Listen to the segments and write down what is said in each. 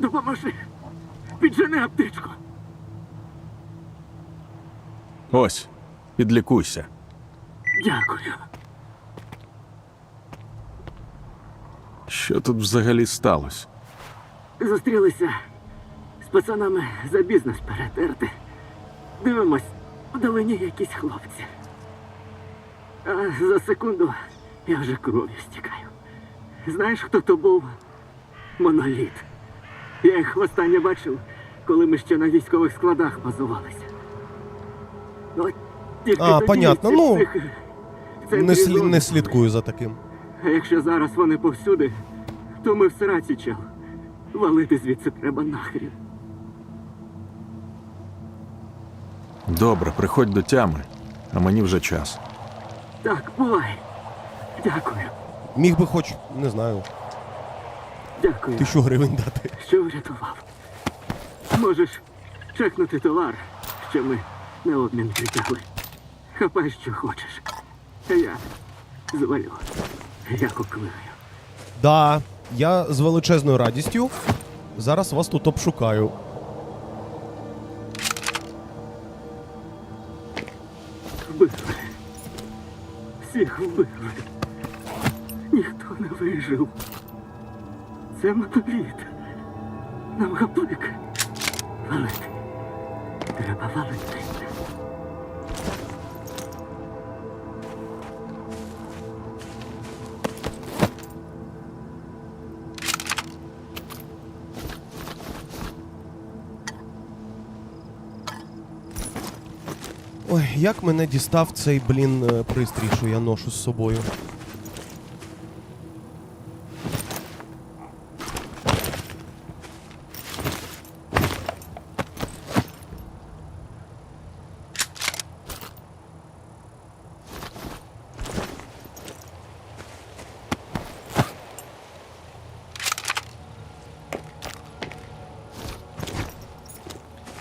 Допоможи. Піджени аптечку. Ось, підлікуйся. Дякую. Що тут взагалі сталося? Зустрілися з пацанами за бізнес перетерти. Дивимось, вдалині якісь хлопці. А за секунду я вже кров'ю стікаю. Знаєш, хто то був? Моноліт. Я їх востаннє бачив, коли ми ще на військових складах базувалися. От тільки А, тоді понятно, ці ну, психи в центрі Не, слі... зони не слідкую за таким. А якщо зараз вони повсюди, то ми в сраці чел. Валити звідси треба нахрін. Добре, приходь до тями, а мені вже час. Так, бувай. Дякую. Міг би хоч, не знаю, Дякую, тисячу гривень дати. що врятував. Можеш чекнути товар, що ми на обмін притягли. Хапай, що хочеш. Я звалю, як оклигаю. Да, я з величезною радістю зараз вас тут обшукаю. Вбили. Всіх вбили. Ніхто не вижив. Це мотоліт. Нам гаплик. Валити. Треба валити. Ой, як мене дістав цей, блін, е, пристрій, що я ношу з собою.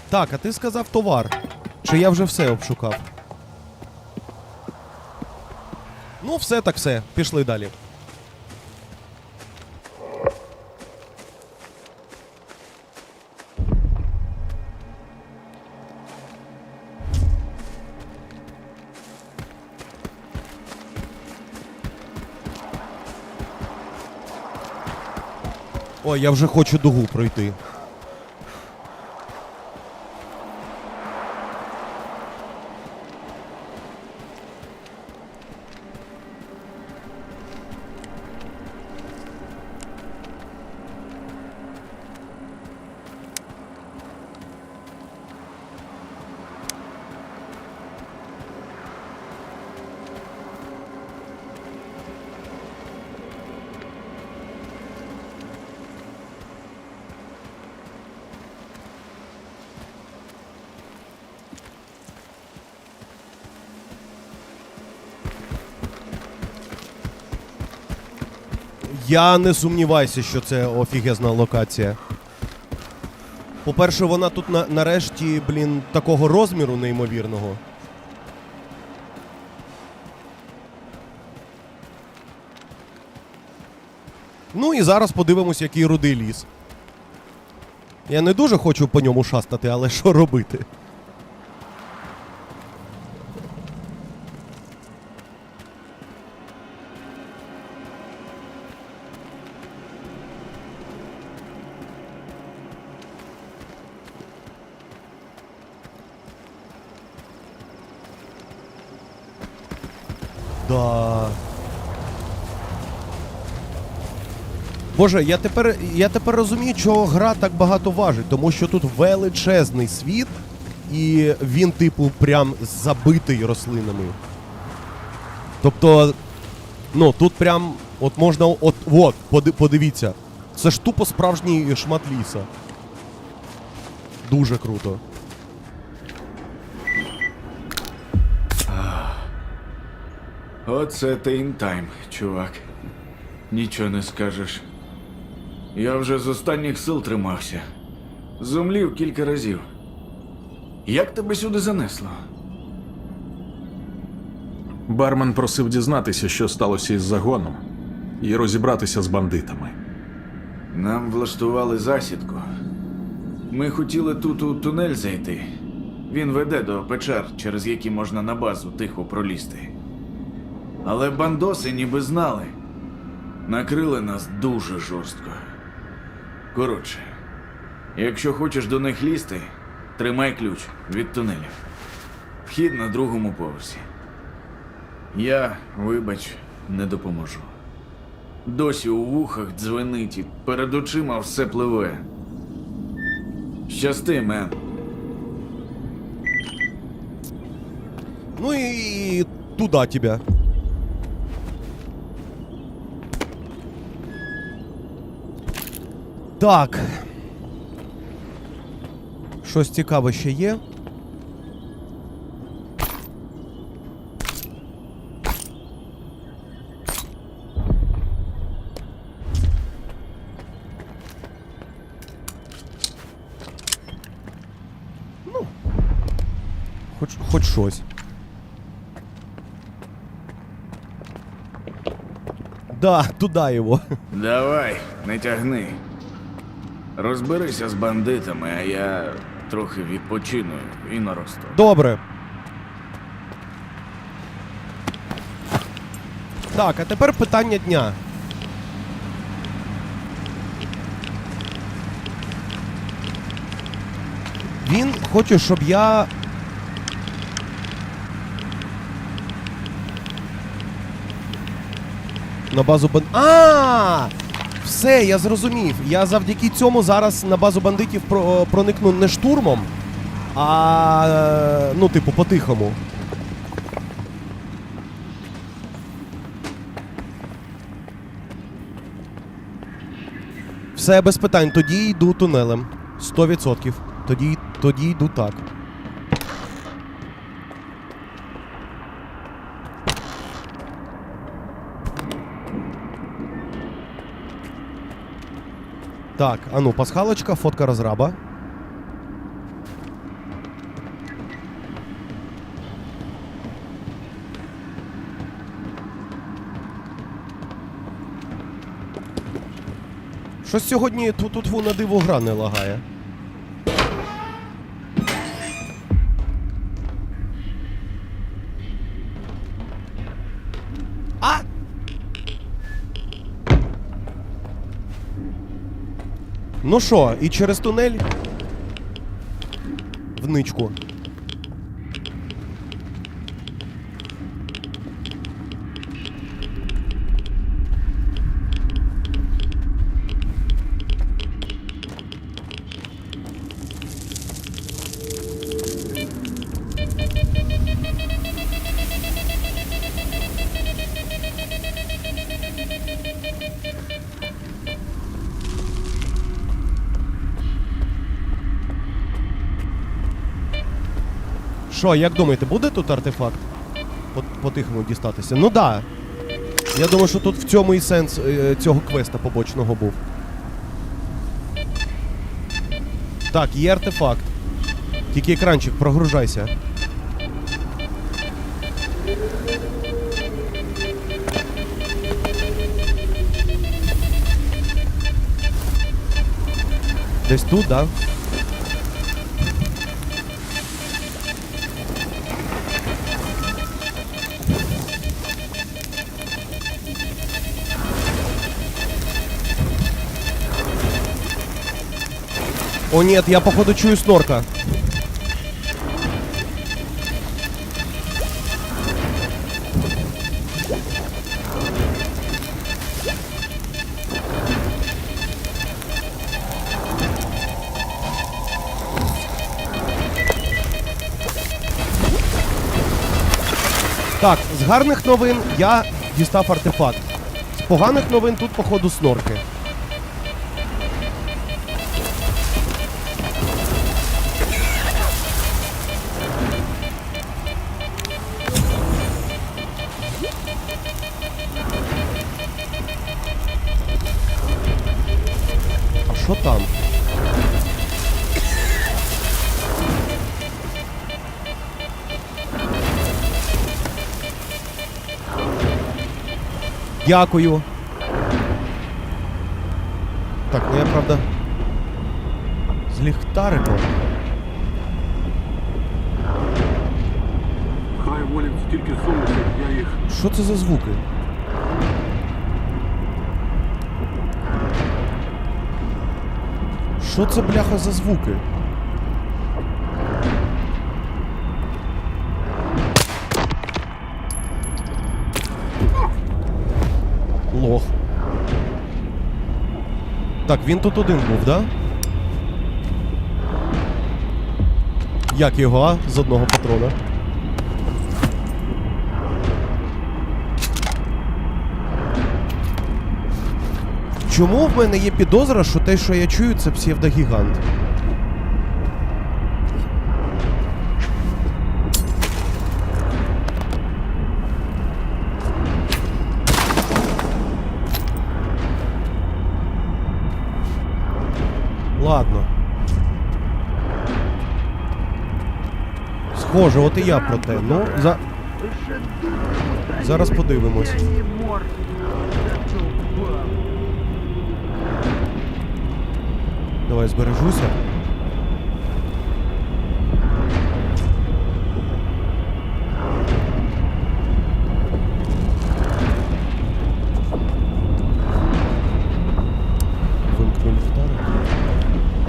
Так, а ти сказав товар. Чи я вже все обшукав? Ну, все так все. Пішли далі. Ой, я вже хочу дугу пройти. Я не сумніваюся, що це офігезна локація. По-перше, вона тут на, нарешті, блін, такого розміру неймовірного. Ну і зараз подивимось, який рудий ліс. Я не дуже хочу по ньому шастати, але що робити? Да. Боже, я тепер, я тепер розумію, чого гра так багато важить, тому що тут величезний світ, і він, типу, прям забитий рослинами. Тобто, ну, тут прям от можна. От, от, подивіться. Це ж тупо справжній шмат ліса. Дуже круто. Оце ти інтайм, чувак. Нічого не скажеш. Я вже з останніх сил тримався. Зумлів кілька разів. Як тебе сюди занесло? Бармен просив дізнатися, що сталося із загоном, і розібратися з бандитами. Нам влаштували засідку. Ми хотіли тут у тунель зайти. Він веде до печер, через які можна на базу тихо пролізти. Але бандоси ніби знали. Накрили нас дуже жорстко. Коротше, якщо хочеш до них лізти, тримай ключ від тунелів. Вхід на другому поверсі. Я, вибач, не допоможу. Досі у вухах дзвенить і перед очима все пливе. Щасти, мен. Ну і туда тебя. Так. Щось цікаве ще є. Ну. Хоч, хоч щось. Да, туда його. Давай, не тягни. Розберися з бандитами, а я трохи відпочину і наросту. Добре. Так, а тепер питання дня. Він хоче, щоб я. На базу бан. А! Все, я зрозумів. Я завдяки цьому зараз на базу бандитів про- проникну не штурмом, а ну, типу, по-тихому. Все без питань. Тоді йду тунелем. 100%. Тоді, тоді йду так. Так, а ну, пасхалочка, фотка розраба. Щось сьогодні тут тут на диво гра не лагає. Ну що, і через тунель? В ничку. Що, як думаєте, буде тут артефакт? По- По-тихому дістатися? Ну да. Я думаю, що тут в цьому і сенс е, цього квеста побочного був. Так, є артефакт. Тільки екранчик, прогружайся. Десь тут, да? О нет, я походу чую снорка. Так, з гарних новин я дістав артефакт. З поганих новин тут, походу, снорки. Дякую. Так, ну я правда. З ліхтариком. Хай волять стільки сумнівів, я їх Що це за звуки? Що це бляха за звуки? Так, він тут один був, да? Як його, а? З одного патрона. Чому в мене є підозра, що те, що я чую, це псевдогігант? Ладно. Схоже, от і я про те. Ну, за... Зараз подивимось. Давай збережуся.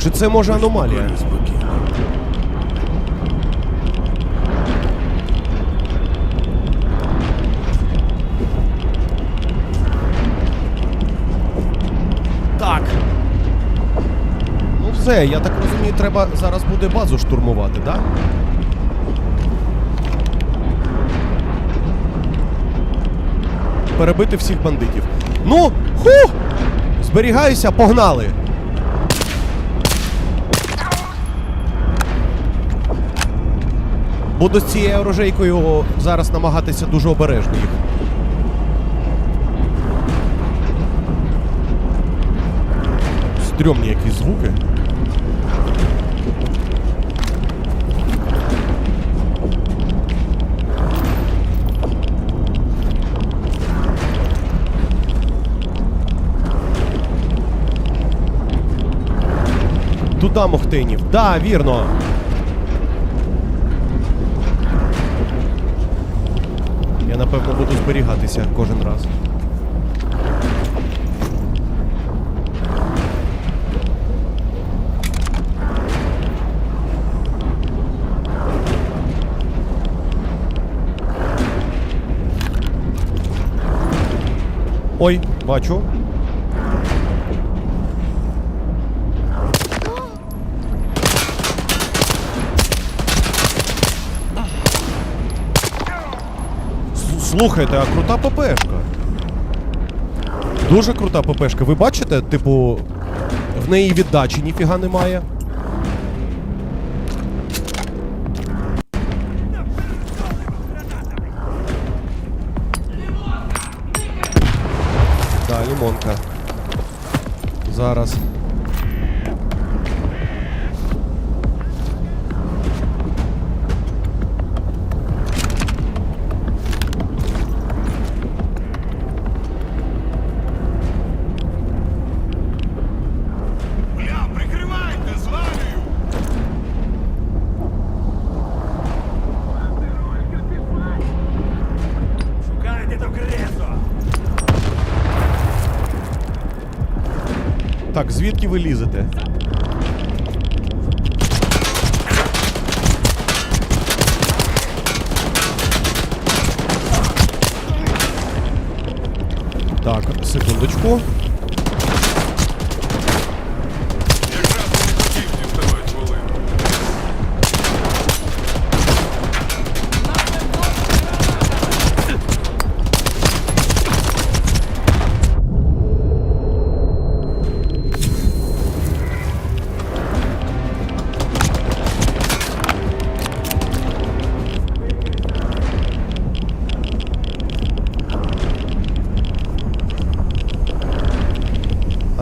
Чи це може аномалія? Так. Ну все, я так розумію, треба зараз буде базу штурмувати, так? Перебити всіх бандитів. Ну, ху! Зберігаюся, погнали! Буду з цією оружейкою зараз намагатися дуже обережно їх. Стрьомні якісь звуки. Туда Мохтинів. Да, вірно. Напевно буду зберігатися кожен раз. Ой, бачу. Слухайте, а крута ППшка. Дуже крута ППшка. Ви бачите, типу, в неї віддачі ніфіга немає. Да, лимонка. Зараз. Так, звідки ви лізете? Так, секундочку.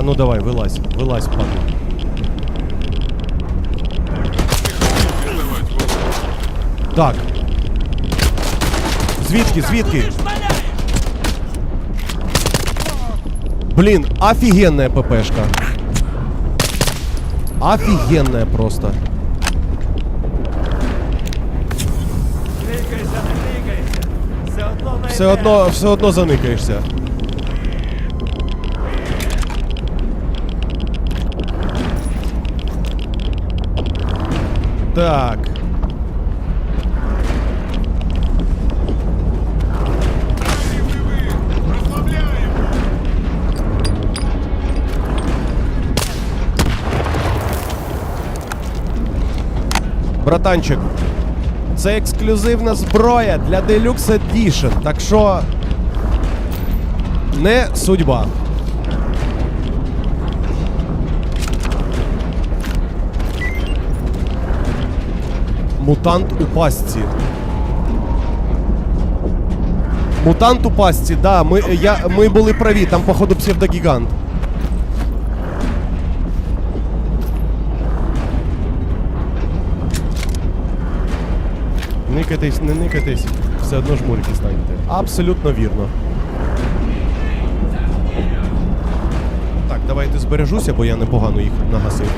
Ну давай, вилазь, вилазь, падла. Так. Звідки, звідки? Блін, офігенна ППшка. Офігенне просто. Все одно, все одно заникаєшся. Так. Братанчик, це ексклюзивна зброя для Deluxe Edition, так що не судьба. Мутант у пастці. Мутант у пастці, да, ми, я, ми були праві, там, походу, псевдогігант. Никайтесь, не никайтесь, все одно жмурики станете. Абсолютно вірно. Так, давайте збережуся, бо я непогано їх нагасив.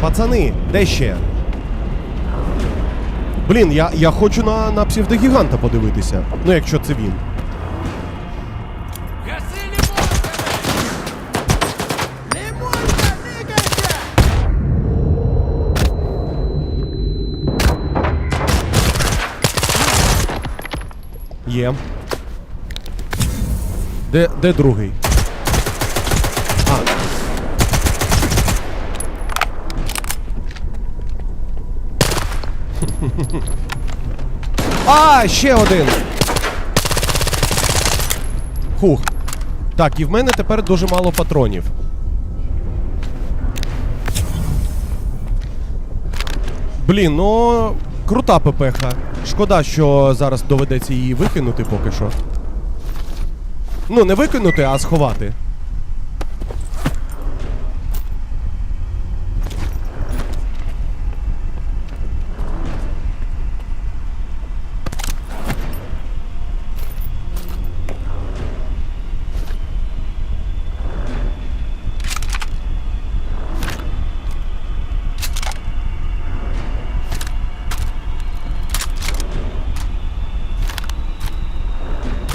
Пацани, де ще? Блін, я, я хочу на, на псевдогіганта подивитися. Ну, якщо це він. Є. Де, де другий? А. А, ще один. Хух. Так, і в мене тепер дуже мало патронів. Блін, ну крута ППХ. Шкода, що зараз доведеться її викинути поки що. Ну, не викинути, а сховати.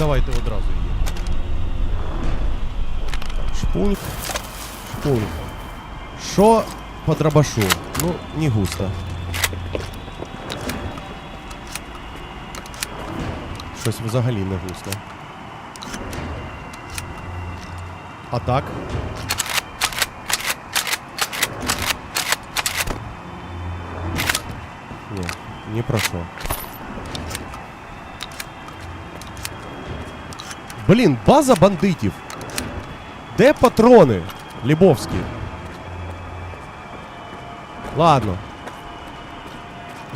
Давайте одразу її. Шпунг. Шпунг. Що по дробашу? Ну, не густо. Щось взагалі не густо. А так? Ні, ні про що. Блін, база бандитів. Де патрони? Лібовські. Ладно.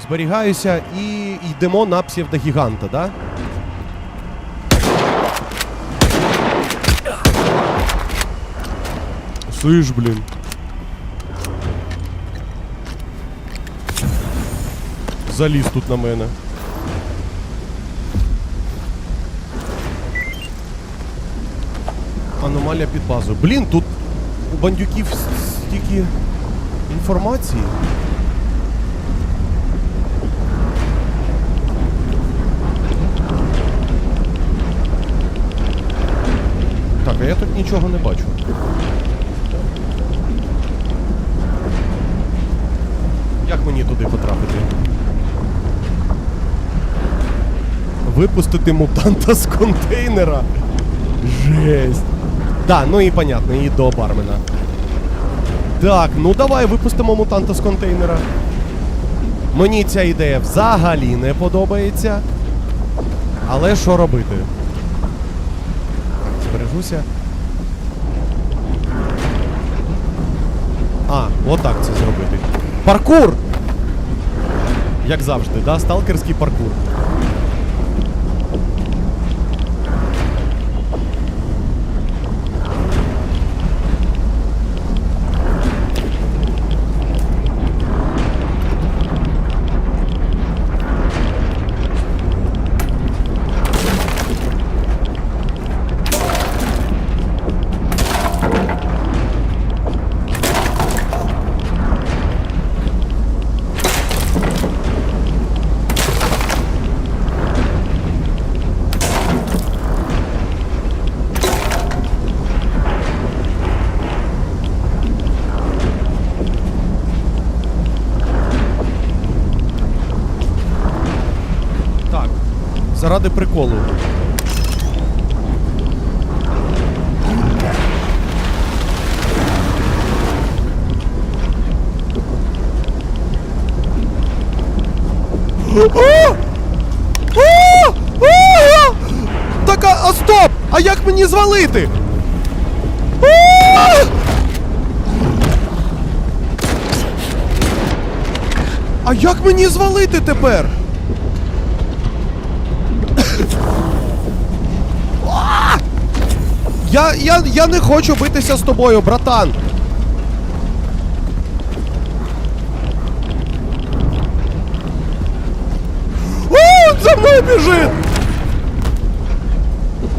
Зберігаюся і йдемо на псевдогіганта, да? Слышь, блін. Заліз тут на мене. Аномалія під базою. Блін, тут у бандюків стільки інформації. Так, а я тут нічого не бачу. Як мені туди потрапити? Випустити мутанта з контейнера. Жесть. Да, ну і понятно, і до бармена. Так, ну давай випустимо мутанта з контейнера. Мені ця ідея взагалі не подобається. Але що робити? Збережуся. А, отак це зробити. Паркур! Як завжди, да? Сталкерський паркур. Заради приколу. Так, а стоп! А як мені звалити? А як мені звалити тепер? Я, я, я не хочу битися з тобою, братан. О, за мною біжить!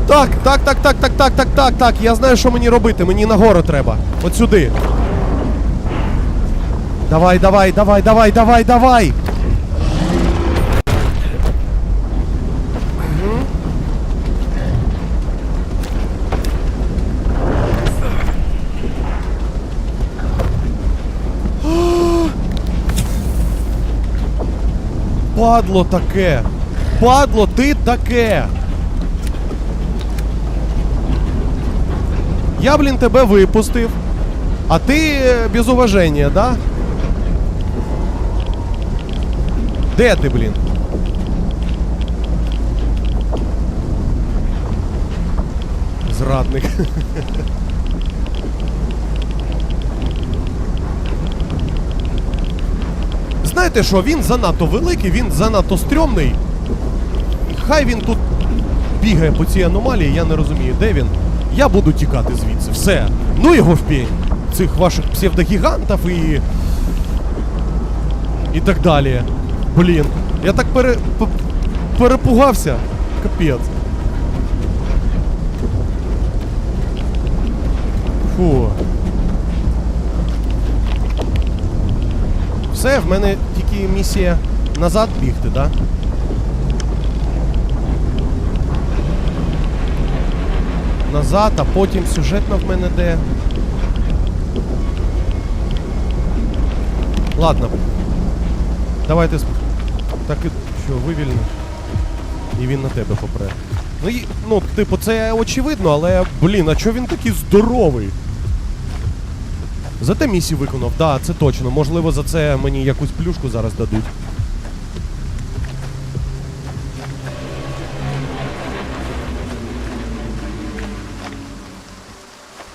Так, так, так, так, так, так, так, так, так. Я знаю, що мені робити. Мені нагору треба. От сюди. Давай, давай, давай, давай, давай, давай. Падло таке. Падло ти таке. Я, блін, тебе випустив. А ти е, без уваження, да? Де ти, блін? Зрадник. Знаєте що, він занадто великий, він занадто стрьомний. Хай він тут бігає по цій аномалії, я не розумію, де він. Я буду тікати звідси. Все. Ну його в пень. Цих ваших псевдогігантів і. І так далі. Блін. Я так пере... перепугався. Капець. Фу. Все, в мене тільки місія назад бігти, да? Назад, а потім сюжетна в мене де. Ладно. Давайте. Так і що, вивільниш. І він на тебе попре. Ну, і, ну, типу, це очевидно, але, блін, а чого він такий здоровий? Зате місію виконав, да, це точно. Можливо, за це мені якусь плюшку зараз дадуть.